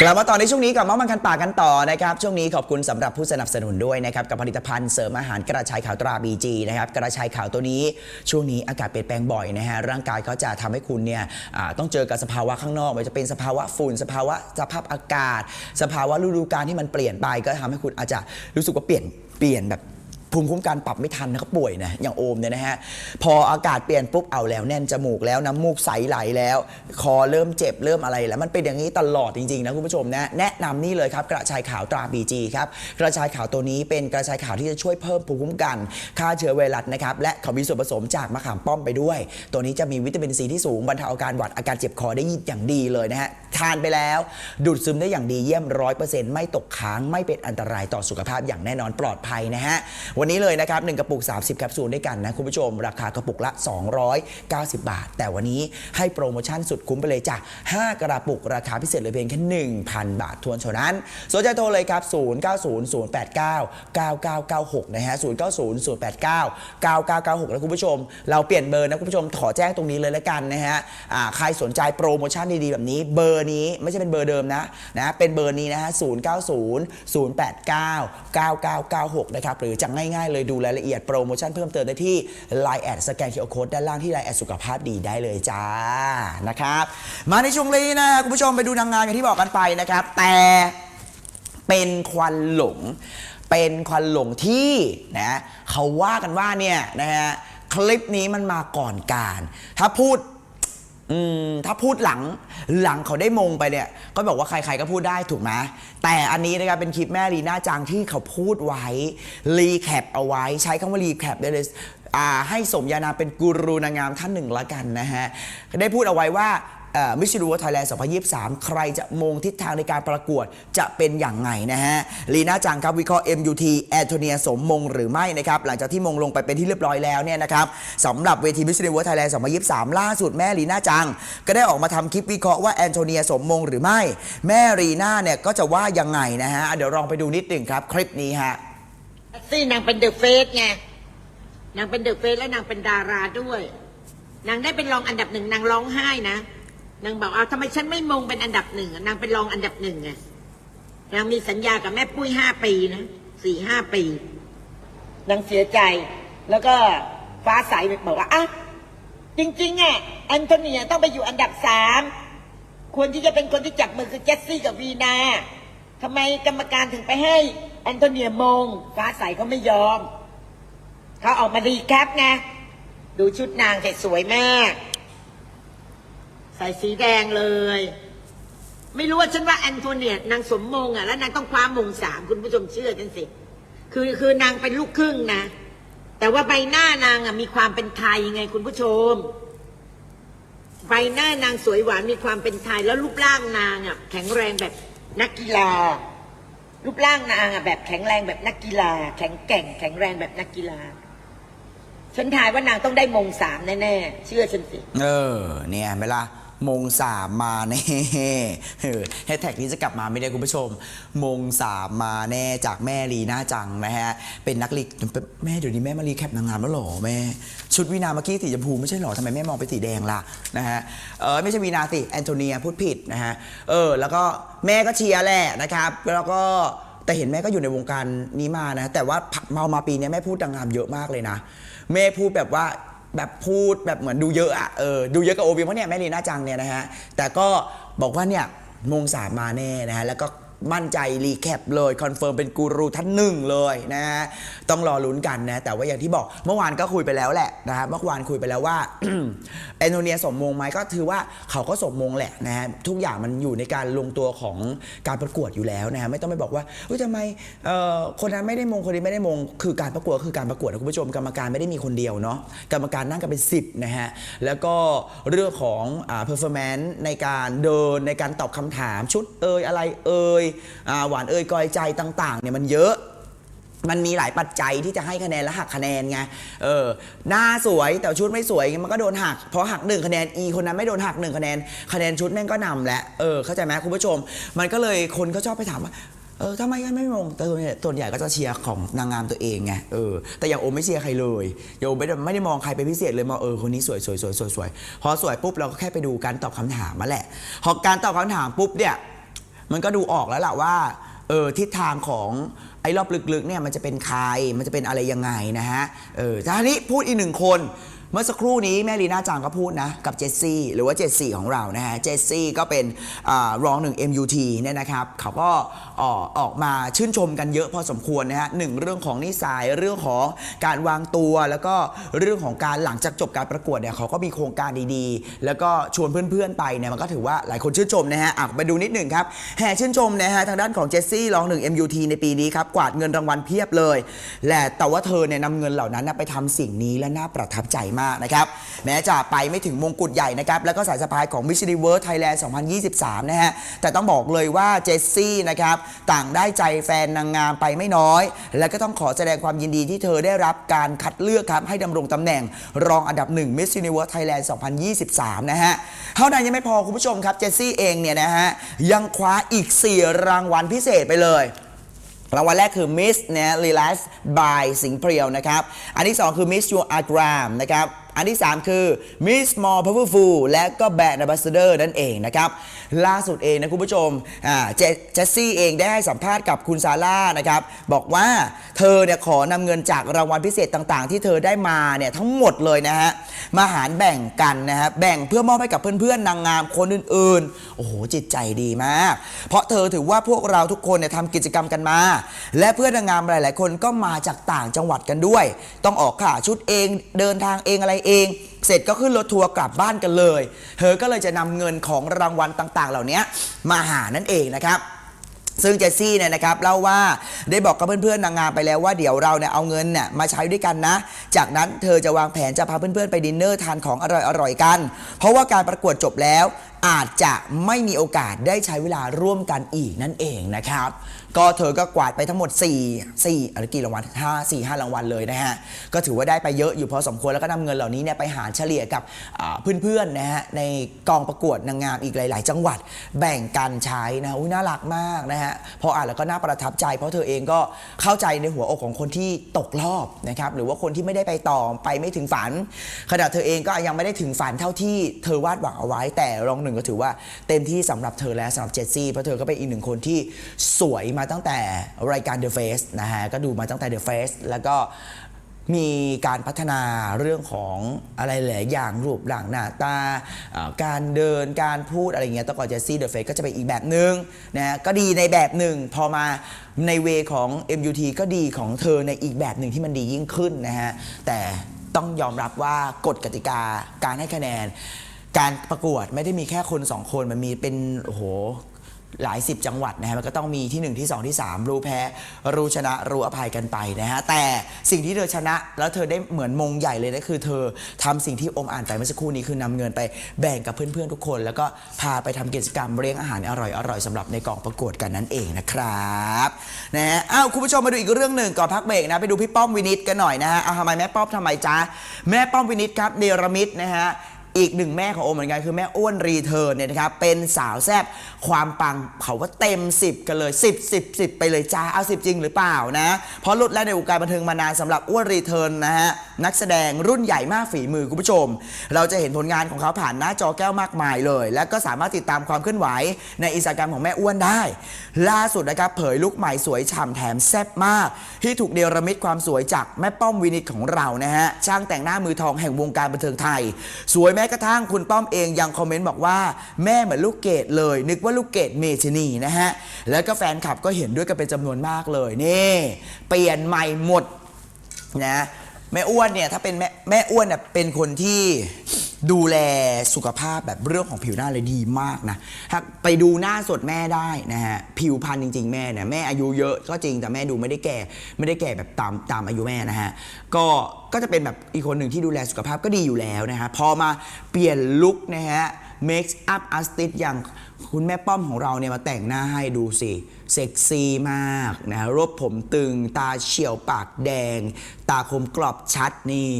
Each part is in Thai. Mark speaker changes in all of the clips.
Speaker 1: กลับมาต่อในช่วงนี้กับเมาส์มันคันปากกันต่อนะครับช่วงนี้ขอบคุณสำหรับผู้สนับสนุนด้วยนะครับกับผลิตภัณฑ์เสริมอาหารกระชายขาวตราบีจีนะครับกระชายขาวตัวนี้ช่วงนี้อากาศเปลี่ยนแปลงบ่อยนะฮะร่างกายเขาจะทำให้คุณเนี่ยอ่าต้องเจอกับสภาวะข้างนอกไม่ว่าจะเป็นสภาวะฝุ่นสภาวะสภาพอากาศ สภาวะฤดูกาลที่มันเปลี่ยนไปก็ทำให้คุณอาจจะรู้สึกว่าเปลี่ยนเปลี่ยนแบบ ภูมิคุ้มกันปรับไม่ทันนะก็ป่วยนะอย่างโอมเนี่ยนะฮะพออากาศเปลี่ยนปุ๊บเอาแล้วแน่นจมูกแล้วน้ำมูกใสไหลแล้ว คอเริ่มเจ็บเริ่มอะไรแล้วมันเป็นอย่างนี้ตลอดจริงๆนะคุณผู้ชมนะแนะนำนี่เลยครับกระชายขาวตราบีจีครับกระชายขาวตัวนี้เป็นกระชายขาวที่จะช่วยเพิ่มภูมิคุ้มกันฆ่าเชื้อไวรัสนะครับและเขามีส่วนผสมจากมะขามป้อมไปด้วย ตัวนี้จะมีวิตามินซีที่สูงบรรเทาอาการหวัดอาการเจ็บคอได้อย่างดีเลยนะฮะทานไปแล้ว ดูดซึมได้อย่างดีเยี่ยมร้อยเปอร์เซ็นต์ไม่ตกค้างไม่เป็นอันตรายต่อสุขภาพอย่างแน่นอนปลอดภัยนะฮะวันนี้เลยนะครับ1กระปุก 30แคปซูลด้วยกันนะคุณผู้ชม ราคากระปุกละ 290 บาท แต่วันนี้ให้โปรโมชั่นสุดคุ้มไปเลยจ้ะ5 กระปุกราคาพิเศษเหลยเพียงแค่ 1,000 บาททวนเท่านั้นสนใจโทรเลยครับ 0900899996 นะฮะ 0900899996 แล้วคุณผู้ชม เราเปลี่ยนเบอร์นะคุณผู้ชมขอแจ้งตรงนี้เลยแล้วกันนะฮะใครสนใจโปรโมชั่นดีๆ แบบนี้เบอร์นี้ไม่ใช่เป็นเบอร์เดิมนะนะเป็นเบอร์นี้นะฮะ0900899996 นะครับหรือจะง่ายๆ เลยดูรายละเอียดโปรโมชั่นเพิ่มเติมได้ที่ Line แอดสแกนเคอร์โคดด้านล่างที่ Line แอดสุขภาพดีได้เลยจ้านะครับมาในช่วงนี้นะคุณผู้ชมไปดูนางงามอย่างที่บอกกันไปนะครับ แต่เป็นควันหลง เป็นควันหลงที่นะเขาว่ากันว่าเนี่ยนะฮะคลิปนี้มันมาก่อนการ ถ้าพูด อืมถ้าพูดหลังหลังเขาได้มงไปเนี่ย ก็บอกว่าใครๆก็พูดได้ถูกไหมแต่อันนี้นะครับเป็นคลิปแม่ลีน่าจังที่เขาพูดไว้รีแคปเอาไว้ ใช้คำว่ารีแคปได้เลยให้สมญานามเป็นกูรูนางงามท่านหนึ่งละกันนะฮะ ได้พูดเอาไว้ว่า มิชชันวไทยแลนด์ 2023 ใครจะมงทิศทางในการประกวดจะเป็นอย่างไงนะฮะลีน่าจังครับวิเคราะห์ MUT แอนโทเนียสมมงหรือไม่นะครับหลังจากที่มงลงไปเป็นที่เรียบร้อยแล้วเนี่ยนะครับสำหรับเวทีมิชชันวไทยแลนด์ 2023 ล่าสุดแม่ลีน่าจัง ก็ได้ออกมาทำคลิปวิเคราะห์ว่าแอนโทเนียสมมงหรือไม่ แม่ลีน่าเนี่ยก็จะว่ายังไงนะฮะเดี๋ยวลองไปดูนิดหนึ่งครับคลิปนี้ฮะ
Speaker 2: ซี่นางเป็นเดอะเฟสไงนางเป็นเดอะเฟสแล้วนางเป็นดาราด้วย นางได้เป็นรองอันดับหนึ่งนางร้องไห้นะ นางบอกเอาทำไมฉันไม่มงเป็นอันดับหนึ่งนางเป็นรองอันดับหนึ่งไงนางมีสัญญากับแม่ปุ้ยห้าปีนะสี่ห้าปีนางเสียใจ แล้วก็ฟ้าใสบอกว่าอะจริงๆอะแอนโทเนียต้องไปอยู่อันดับสามควรที่จะเป็นคนที่จับมือคือเจสซี่กับวีนาทำไมกรรมการถึงไปให้แอนโทเนียมง ฟ้าใสเขาไม่ยอม เขาออกมารีแคปไงดูชุดนางเสร็จสวยมาก ใส่สีแดงเลย ไม่รู้ว่าฉันว่าแอนโทเนียนางสมมงอะแล้วนางต้องคว้ามงสามคุณผู้ชมเชื่อฉันสิ คือคือนางเป็นลูกครึ่งนะ แต่ว่าใบหน้านางอะมีความเป็นไทยไงคุณผู้ชม ใบหน้านางสวยหวานมีความเป็นไทยแล้วรูปร่างนางอะแข็งแรงแบบนักกีฬา รูปร่างนางอะแบบแข็งแรงแบบนักกีฬา แข็งแกร่ง แข็งแรงแบบนักกีฬาฉันทายว่านางต้องได้มงสามแน่ๆเชื่อฉันสิ
Speaker 1: เออ เนี่ยเวลา มงสามมาแน่เออแฮชแท็กนี้จะกลับมาไม่ได้คุณผู้ชม มงสามมาแน่จากแม่ลีน่าจังนะฮะ เป็นนักรีแม่เดี๋ยวนี้แม่มารีแคปนางงามแล้วหรอแม่ ชุดวีนาเมื่อกี้สีชมพูไม่ใช่หรอทำไมแม่มองไปสีแดงล่ะนะฮะ เออไม่ใช่วีนาสิแอนโทเนียพูดผิดนะฮะ เออ แล้วก็แม่ก็เชียร์แหละนะครับ แล้วก็แต่เห็นแม่ก็อยู่ในวงการนี้มานะ แต่ว่าเมามาปีนี้แม่พูดนางงามเยอะมากเลยนะ แม่พูดแบบว่า แบบพูดแบบเหมือนดูเยอะอะเออดูเยอะกับโอวิวเพราะเนี่ยแม่ลีน่าจังเนี่ยนะฮะแต่ก็บอกว่าเนี่ยมงสามมาแน่นะฮะแล้วก็ มั่นใจรีแคปเลยคอนเฟิร์มเป็นกูรูท่านหนึ่งเลยนะฮะต้องรอลุ้นกันนะ แต่ว่าอย่างที่บอกเมื่อวานก็คุยไปแล้วแหละนะฮะเมื่อวานคุยไปแล้วว่า แอนโทเนียสมมงไหมก็ถือว่าเขาก็สมมงแหละนะฮะทุกอย่างมันอยู่ในการลงตัวของการประกวดอยู่แล้วนะฮะไม่ต้องไปบอกว่าเฮ้ยทำไมเอ่อคนนั้นไม่ได้มงคนนี้ไม่ได้มง คือการประกวดคือการประกวดนะคุณผู้ชมกรรมการไม่ได้มีคนเดียวเนาะกรรมการนั่งกันเป็น 10นะฮะแล้วก็เรื่องของอ่า performance ในการเดินในการตอบคำถามชุดเอยอะไรเอยอ่าหวานเอยกอยใจต่างๆเนี่ยมันเยอะมันมีหลายปัจจัยที่จะให้คะแนนและหักคะแนนไง เออ หน้าสวยแต่ชุดไม่สวยมันก็โดนหัก เพราะหักหนึ่งคะแนน อีคนนั้นไม่โดนหักหนึ่งคะแนน คะแนนชุดแม่งก็นำแหละ เออ เข้าใจไหมคุณผู้ชม มันก็เลยคนก็ชอบไปถามว่า เออทำไมกันไม่มงแต่ส่วนใหญ่ส่วนใหญ่ก็จะเชียร์ของนางงามตัวเองไง เออ แต่อย่างโอมไม่เชียร์ใครเลยอย่างโอมไม่ได้ไม่ได้มองใครเป็นพิเศษเลยมองเออคนนี้สวยสวยสวยสวยสวยพอสวยปุ๊บเราก็แค่ไปดูการตอบคำถามมาแหละ พอการตอบคำถามปุ๊บเนี่ย มันก็ดูออกแล้วล่ะว่าเออทิศทางของไอ้รอบลึกๆเนี่ยมันจะเป็นใครมันจะเป็นอะไรยังไงนะฮะเออทีนี้พูดอีกหนึ่งคน เมื่อสักครู่นี้แม่ลีน่าจังก็พูดนะ กับเจสซี่หรือว่าเจสซี่ของเรานะฮะเจสซี่ก็เป็นอรองหนึ่ง MUT เนี่ยนะครับเขาก็ออกออกมาชื่นชมกันเยอะพอสมควรนะฮะหนึ่งเรื่องของนิสัยเรื่องของการวางตัว แล้วก็เรื่องของการหลังจากจบการประกวดเนี่ยเขาก็มีโครงการดีๆ แล้วก็ชวนเพื่อนๆไปเนี่ยมันก็ถือว่าหลายคนชื่นชมนะฮะอะไปดูนิดหนึ่งครับแห่ชื่นชมนะฮะทางด้านของเจสซี่รองหนึ่ง MUT ในปีนี้ครับกวาดเงินรางวัลเพียบเลยและแต่ว่าเธอเนี่ยนำเงินเหล่านั้นไปทำสิ่งนี้และน่าประทับใจมากากนะครับแม้จะไปไม่ถึงมงกุฎใหญ่นะครับแล้วก็สายสะพายของ Miss Universe Thailand 2023 นะฮะแต่ต้องบอกเลยว่าเจสซี่นะครับต่างได้ใจแฟนนางงามไปไม่น้อย และก็ต้องขอแสดงความยินดีที่เธอได้รับการคัดเลือกครับให้ดำรงตำแหน่งรองอันดับหนึ่ง Miss Universe Thailand 2023 นะฮะเท่านั้นยังไม่พอคุณผู้ชมครับเจสซี่เองเนี่ยนะฮะยังคว้าอีก 4 รางวัลพิเศษไปเลย รางวัลแรกคือ Miss นะ Relax by สิงเพียวนะครับ อันที่ 2 คือ Miss Your Art Gram นะครับ อันที่ 3 คือ Miss More Powerful และก็ Bad Ambassador นั่นเองนะครับ ล่าสุดเองนะคุณผู้ชมเจเจสซี่เองได้ให้สัมภาษณ์กับคุณซาร่านะครับ บอกว่าเธอเนี่ยขอนำเงินจากรางวัลพิเศษต่างๆ ที่เธอได้มาเนี่ยทั้งหมดเลยนะฮะ มาหารแบ่งกันนะฮะ แบ่งเพื่อมอบให้กับเพื่อนๆนางงามคนอื่นๆ โอ้โห จิตใจดีมาก เพราะเธอถือว่าพวกเราทุกคนเนี่ยทำกิจกรรมกันมา และเพื่อนนางงามหลายๆ คนก็มาจากต่างจังหวัดกันด้วย ต้องออกค่าชุดเองเดินทางเองอะไรเอง เสร็จก็ขึ้นรถทัวร์กลับบ้านกันเลย เธอก็เลยจะนำเงินของรางวัลต่างๆ เหล่านี้มาหานั่นเองนะครับซึ่งเจสซี่เนี่ยนะครับเล่าว่าได้บอกกับเพื่อนๆนางงามไปแล้วว่าเดี๋ยวเราเนี่ยเอาเงินเนี่ยมาใช้ด้วยกันนะ จากนั้นเธอจะวางแผนจะพาเพื่อนๆไปดินเนอร์ทานของอร่อยๆกัน เพราะว่าการประกวดจบแล้วอาจจะไม่มีโอกาสได้ใช้เวลาร่วมกันอีกนั่นเองนะครับ ก็เธอก็กวาดไปทั้งหมด 4 4อะไรกี่รางวัล5 4 5รางวัลเลยนะฮะ ก็ถือว่าได้ไปเยอะอยู่พอสมควรแล้วก็นำเงินเหล่านี้เนี่ยไปหารเฉลี่ยกับอ่าเพื่อนๆนะฮะในกองประกวดนางงามอีกหลาย ๆ จังหวัดแบ่งกันใช้นะอุ้ยน่ารักมากนะฮะพออ่านแล้วก็น่าประทับใจ เพราะเธอเองก็เข้าใจในหัวอกของคนที่ตกรอบนะครับหรือว่าคนที่ไม่ได้ไปต่อไปไม่ถึงฝัน ขณะเธอเองก็ยังไม่ได้ถึงฝันเท่าที่เธอวาดหวังเอาไว้ แต่รองหนึ่งก็ถือว่าเต็มที่สำหรับเธอและสำหรับเจสซี่เพราะเธอก็เป็นอีกหนึ่งคนที่สวยมาตั้งแต่รายการ The Face นะฮะก็ดูมาตั้งแต่ The Face แล้วก็มีการพัฒนาเรื่องของอะไรหลายอย่างรูปร่างหน้าตา การเดินการพูดอะไรเงี้ยแต่ก่อนเจสซี่เดอะเฟก็จะเป็นอีกแบบหนึ่งนะฮะก็ดีในแบบหนึ่ง พอมาในเวของ MUT ก็ดีของเธอในอีกแบบหนึ่งที่มันดียิ่งขึ้นนะฮะ แต่ต้องยอมรับว่ากฎกติกาการให้คะแนน การประกวดไม่ได้มีแค่คนสองคนมันมีเป็นโอ้โห หลายสิบจังหวัดนะฮะมันก็ต้องมีที่ 1 ที่ 2 ที่ 3 รู้แพ้ รู้ชนะรู้อภัยกันไปนะฮะแต่สิ่งที่เธอชนะ แล้วเธอได้เหมือนมงใหญ่เลยนะคือเธอทำสิ่งที่อมอ่านไปเมื่อสักครู่นี้คือนำเงินไปแบ่งกับเพื่อนๆทุกคน แล้วก็พาไปทำกิจกรรมเลี้ยงอาหารอร่อยๆสำหรับในกองประกวดกันนั่นเองนะครับนะฮะอ้าวคุณผู้ชมมาดูอีกเรื่องหนึ่งก่อนพักเบรกนะไปดูพี่ป้อมวินิตกันหน่อยนะฮะเอาทำไมแม่ป้อมทำไมจ๊ะแม่ป้อมวินิตครับเนรมิตนะฮะ อีกหนึ่งแม่ของโอมเหมือนกันคือแม่อ้วนรีเทิร์นเนี่ยนะครับเป็นสาวแซบความปังเขาว่าเต็ม 10 กันเลย 10 10 10 ไปเลยจ้าเอา 10 จริงหรือเปล่านะ เพราะลุดแล้วในวงการบันเทิงมานานสำหรับอ้วนรีเทิร์นนะฮะ นักแสดงรุ่นใหญ่มากฝีมือคุณผู้ชม เราจะเห็นผลงานของเขาผ่านหน้าจอแก้วมากมายเลย และก็สามารถติดตามความเคลื่อนไหวในอินสตาแกรมของแม่อ้วนได้ ล่าสุดนะครับเผยลุคใหม่สวยฉ่ำแถมแซ่บมาก ที่ถูกเดรมิตความสวยจากแม่ป้อมวินิตของเรานะฮะช่างแต่งหน้ามือทองแห่งวงการบันเทิงไทย สวยแม้กระทั่งคุณป้อมเองยังคอมเมนต์บอกว่าแม่เหมือนลูกเกดเลย นึกว่าลูกเกดเมชนีนะฮะแล้วก็แฟนคลับก็เห็นด้วยกันเป็นจำนวนมากเลยนี่เปลี่ยนใหม่หมดนะ แม่อ้วนเนี่ยถ้าเป็นแม่แม่อ้วนเนี่ยเป็นคนที่ดูแลสุขภาพแบบเรื่องของผิวหน้าเลยดีมากนะถ้าไปดูหน้าสดแม่ได้นะฮะผิวพรรณจริง ๆ แม่เนี่ยแม่อายุเยอะก็จริงแต่แม่ดูไม่ได้แก่ไม่ได้แก่แบบตามตามอายุแม่นะฮะก็ก็จะเป็นแบบอีกคนหนึ่งที่ดูแลสุขภาพก็ดีอยู่แล้วนะฮะพอมาเปลี่ยนลุคนะฮะ make up artist อย่างคุณแม่ป้อมของเราเนี่ยมาแต่งหน้าให้ดูสิ เซ็กซี่มากนะฮะรวบผมตึง ตาเฉียวปากแดง ตาคมกรอบชัดนี่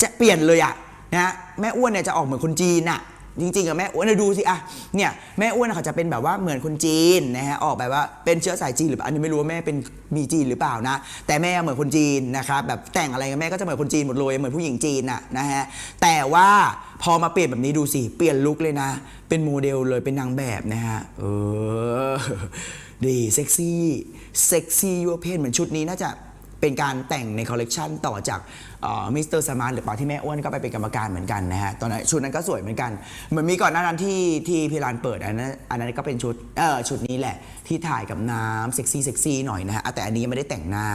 Speaker 1: จะเปลี่ยนเลยอะนะฮะแม่อ้วนเนี่ยจะออกเหมือนคนจีนอะ จริงๆอะแม่อ้วนนะดูสิอะเนี่ยแม่อ้วนเขาจะเป็นแบบว่าเหมือนคนจีนนะฮะออกแบบว่าเป็นเชื้อสายจีนหรือเปล่าอันนี้ไม่รู้ว่าแม่เป็นมีจีนหรือเปล่านะ แต่แม่เหมือนคนจีนนะครับแบบแต่งอะไรกับแม่ก็จะเหมือนคนจีนหมดเลยเหมือนผู้หญิงจีนน่ะนะฮะแต่ว่าพอมาเปลี่ยนแบบนี้ดูสิเปลี่ยนลุคเลยนะ เป็นโมเดลเลยเป็นนางแบบนะฮะเออดีเซ็กซี่เซ็กซี่ยูเพนเหมือนชุดนี้น่าจะเป็นการแต่งในคอลเลกชันต่อจากมิสเตอร์สมานหรือเปล่าที่แม่อ้วนก็ไปเป็นกรรมการเหมือนกันนะฮะตอนนั้นชุดนั้นก็สวยเหมือนกันเหมือนมีก่อนหน้านั้นที่ที่พิรานเปิดอันนั้นอันนั้นก็เป็นชุดเออชุดนี้แหละ ที่ถ่ายกับน้ำเซ็กซี่เซ็กซี่หน่อยนะฮะแต่อันนี้ยังไม่ได้แต่งหน้า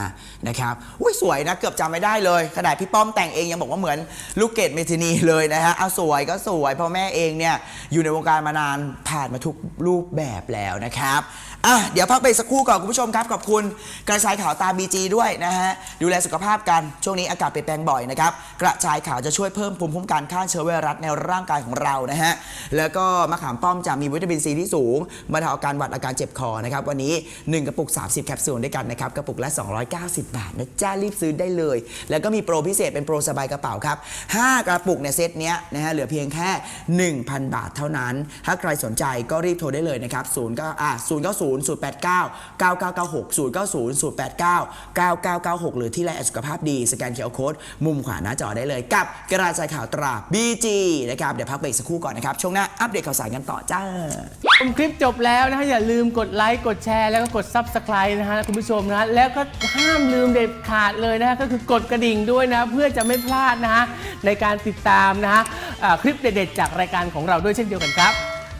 Speaker 1: นะครับอุ้ยสวยนะเกือบจำไม่ได้เลยขนาดพี่ป้อมแต่งเองยังบอกว่าเหมือนลูกเกดเมทินีเลยนะฮะเอาสวยก็สวยเพราะแม่เองเนี่ยอยู่ในวงการมานานผ่านมาทุกรูปแบบแล้วนะครับอะเดี๋ยวพักไปสักครู่ก่อนคุณผู้ชมครับขอบคุณกระชายข่าวตาบีจีด้วยนะฮะดูแลสุขภาพกันช่วงนี้อากาศเปลี่ยนแปลงบ่อยนะครับ กระชายขาวจะช่วยเพิ่มภูมิคุ้มกันฆ่าเชื้อไวรัสในร่างกายของเรานะฮะ แล้วก็มะขามป้อมจะมีวิตามินซีที่สูงบรรเทาอาการหวัดอาการเจ็บคอนะครับ วันนี้ 1 กระปุก 30 แคปซูลด้วยกันนะครับ กระปุกละ 290 บาทนะจ้ารีบซื้อได้เลย แล้วก็มีโปรพิเศษเป็นโปรสบายกระเป๋าครับ 5 กระปุกในเซตเนี้ยนะฮะเหลือเพียงแค่ 1,000 บาทเท่านั้น ถ้าใครสนใจก็รีบโทรได้เลยนะครับ0 9อะ0 9 0 0 8 9 9996 0 9 0 0 8 9 9996 หรือที่ไลน์แอดสุขภาพดีสแกนเคอร์โค้ดมุมขวาหน้าจอได้เลยกับกระจายข่าวตรา BG นะครับเดี๋ยวพักเบรกสักครู่ก่อนนะครับช่วงหน้าอัปเดตข่าวสารกันต่อจ้า
Speaker 3: ชมคลิปจบแล้วนะฮะอย่าลืมกดไลค์กดแชร์แล้วก็กด Subscribe นะฮะคุณผู้ชมนะฮะแล้วก็ห้ามลืมเด็ดขาดเลยนะฮะก็คือกดกระดิ่งด้วยนะเพื่อจะไม่พลาดนะฮะในการติดตามนะฮะอ่าคลิปเด็ดๆจากรายการของเราด้วยเช่นเดียวกันครับ